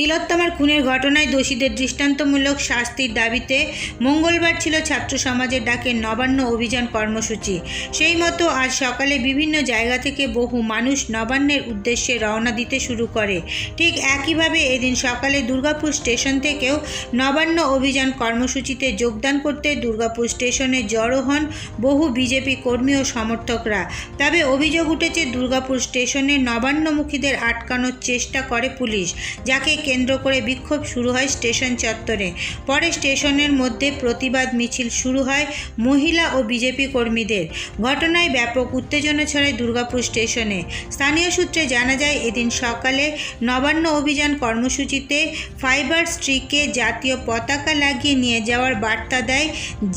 তিলোত্তমার খুনের ঘটনায় দোষীদের দৃষ্টান্তমূলক শাস্তির দাবিতে মঙ্গলবার ছিল ছাত্র সমাজের ডাকে নবান্ন অভিযান কর্মসূচি। সেই মতো আজ সকালে বিভিন্ন জায়গা থেকে বহু মানুষ নবান্নের উদ্দেশ্যে রওনা দিতে শুরু করে। ঠিক একইভাবে এদিন সকালে দুর্গাপুর স্টেশন থেকেও নবান্ন অভিযান কর্মসূচিতে যোগদান করতে দুর্গাপুর স্টেশনে জড়ো হন বহু বিজেপি কর্মী ও সমর্থকরা। তবে অভিযোগ উঠেছে, দুর্গাপুর স্টেশনে নবান্নমুখীদের আটকানোর চেষ্টা করে পুলিশ, যাকে কেন্দ্র করে বিক্ষোভ শুরু হয় স্টেশন চত্বরে। পরে স্টেশনের মধ্যে প্রতিবাদ মিছিল শুরু হয় মহিলা ও বিজেপি কর্মীদের। ঘটনায় ব্যাপক উত্তেজনা ছড়ায় দুর্গাপুর স্টেশনে। স্থানীয় সূত্রে জানা যায়, এদিন সকালে নবান্ন অভিযান কর্মসূচিতে ফাইবার স্ট্রিকে জাতীয় পতাকা লাগিয়ে নিয়ে যাওয়ার বার্তা দেয়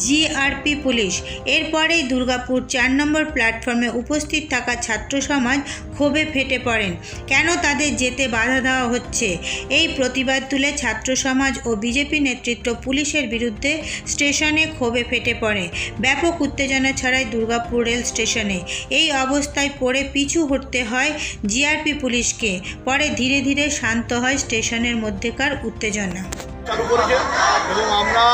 জিআরপি পুলিশ। এরপরেই দুর্গাপুর চার নম্বর প্ল্যাটফর্মে উপস্থিত থাকা ছাত্র সমাজ ক্ষোভে ফেটে পড়েন। কেন তাদের যেতে বাধা দেওয়া হচ্ছে? এই প্রতিবাদ তুলে ছাত্র সমাজ ও বিজেপি নেতৃত্ব পুলিশের বিরুদ্ধে স্টেশনে ক্ষোভে ফেটে পড়ে। ব্যাপক উত্তেজনা ছড়ায় দুর্গাপুর রেল স্টেশনে। এই অবস্থায় পড়ে পিছু হটতে হয় জিআরপি পুলিশকে। পরে ধীরে ধীরে শান্ত হয় স্টেশনের মধ্যেকার উত্তেজনা। চালু করেছে এবং আমরা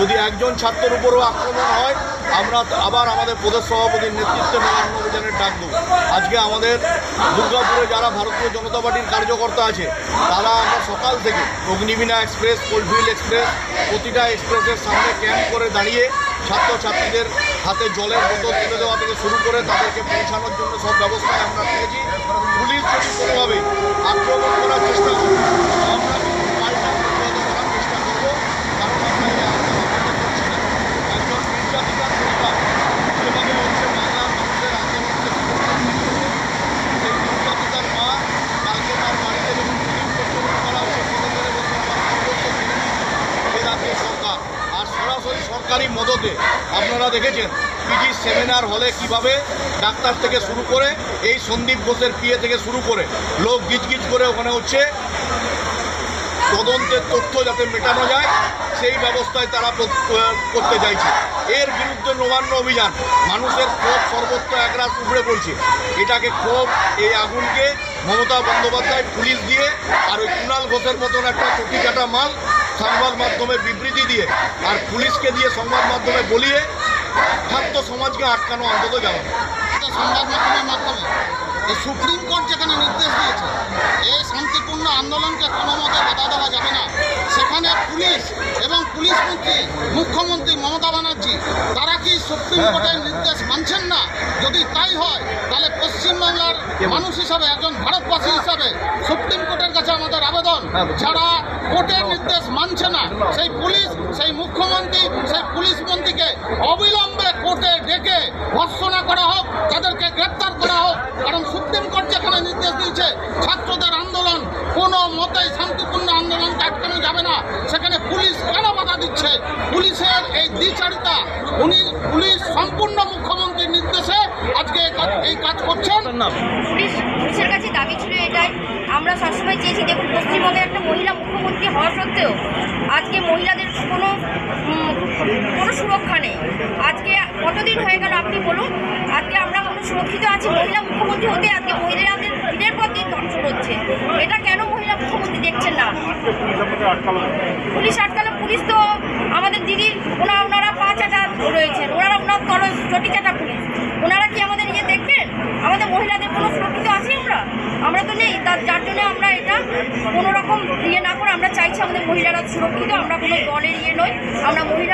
যদি একজন ছাত্রের উপরও আক্রমণ হয়, আমরা আবার আমাদের প্রদেশ সভাপতির নেতৃত্বে নবান্ন অভিযানের ডাক দেবো। আজকে আমাদের দুর্গাপুরে যারা ভারতীয় জনতা পার্টির কার্যকর্তা আছে, তারা আমরা সকাল থেকে অগ্নিবীণা এক্সপ্রেস কোল্ডফিল্ড এক্সপ্রেস, প্রতিটা এক্সপ্রেসের সামনে ক্যাম্প করে দাঁড়িয়ে ছাত্রছাত্রীদের হাতে জলের বোতল তুলে দেওয়া থেকে শুরু করে তাদেরকে পৌঁছানোর জন্য সব ব্যবস্থায় আমরা পেয়েছি পুলিশ যদি কোনোভাবে আক্রমণ করার চেষ্টা করে আমরা কিন্তু পাল্টা প্রতিহত করার চেষ্টা করব কারণ আমরা এই আন্দোলন বন্ধ করছি না একজন নির্যাতিতার পরিবার যেভাবে হচ্ছে বাংলার মানুষের আন্দোলনকে সুরক্ষিত দিচ্ছে, সেই নির্যাতিতার মা কালকে তার বাড়িতে যখন পুলিশ প্রচলন করা হচ্ছে ফটো করে বলছে আমার সর্বোচ্চ মেনে নিচ্ছে এ রাজ্যের সরকার আর সরাসরি সরকারি মদতে আপনারা দেখেছেন পিজি সেমিনার হলে কীভাবে ডাক্তার থেকে শুরু করে এই সন্দীপ ঘোষের পিএ থেকে শুরু করে লোক গিজগিজ করে ওখানে হচ্ছে তদন্তের তথ্য যাতে মেটানো যায়, সেই ব্যবস্থায় তারা করতে চাইছে। এর বিরুদ্ধে নবান্ন অভিযান, মানুষের ক্ষোভ সর্বত্র একরাশ উপড়ে পড়ছে। এটাকে ক্ষোভ, এই আগুনকে মমতা বন্দ্যোপাধ্যায় পুলিশ দিয়ে আর ওই কুণাল ঘোষের মতন একটা চটি কাটা মাল সংবাদ মাধ্যমে বিবৃতি দিয়ে আর পুলিশকে দিয়ে সংবাদ মাধ্যমে বলিয়ে ছাত্র সমাজকে আটকানো অন্তত না। সংবাদ মাধ্যমের মাধ্যমে। সুপ্রিম কোর্ট যেখানে নির্দেশ দিয়েছে এই শান্তিপূর্ণ আন্দোলনকে কোনো মতে বাধা দেওয়া যাবে না। সেখানে পুলিশ এবং পুলিশ মন্ত্রী মুখ্যমন্ত্রী মমতা ব্যানার্জি তারা কি সুপ্রিম কোর্টের নির্দেশ মানছেন না? যদি তাই হয় তাহলে পশ্চিমবাংলার মানুষ হিসাবে একজন ভারতবাসী হিসাবে সুপ্রিম কোর্টের কাছে আমাদের আবেদন যারা কোর্টের নির্দেশ মানছে না। সেই পুলিশ, সেই মুখ্যমন্ত্রী, সেই পুলিশ মন্ত্রীকে অবিলম্বে কোর্টে ডেকে ভর্সনা করা হোক, তাদেরকে গ্রেপ্তার করা হোক। কারণ সুপ্রিম কোর্ট যেখানে নির্দেশ দিয়েছে, ছাত্রদের আন্দোলন কোনো মতেই শান্তিপূর্ণ আন্দোলনকে আটকানো যাবে না। সেখানে পুলিশ কেন বাধা দিচ্ছে? পুলিশের এই দ্বিচারিতা, উনি পুলিশ সম্পূর্ণ মুখ্যমন্ত্রীর নির্দেশে আজকে এই কাজ- করছেন? পুলিশ পুলিশের কাছে দাবি ছিল এটাই। আমরা সবসময় চেয়েছি দেখুন পশ্চিমবঙ্গে একটা মহিলা মুখ্যমন্ত্রী হওয়া সত্ত্বেও আজকে মহিলাদের কোনো কোনো সুরক্ষা নেই। আজকে কতদিন হয়ে গেল আপনি বলুন? আজকে আমরা কোনো সুরক্ষিত আছি মহিলা মুখ্যমন্ত্রী হতে আজকে মহিলাদের দিনের পর দিন ধ্বংস হচ্ছে। এটা কেন মহিলা মুখ্যমন্ত্রী দেখছেন না? পুলিশ আটকালো পুলিশ তো আমাদের দিদি ওনা ওনারা পাঁচ চাটা রয়েছেন ওনারা ওনার তল চটি চাটা পুলিশ ওনারা কি আমাদের ইয়ে দেখবেন আমাদের মহিলাদের কোনো সুরক্ষিত আছি আমরা আমরা তো নেই তার যার জন্য আমরা এটা কোনো রকম ইয়ে না করে আমরা চাইছি আমাদের মহিলারা সুরক্ষিত আমরা কোনো দলের ইয়ে নই আমরা মহিলা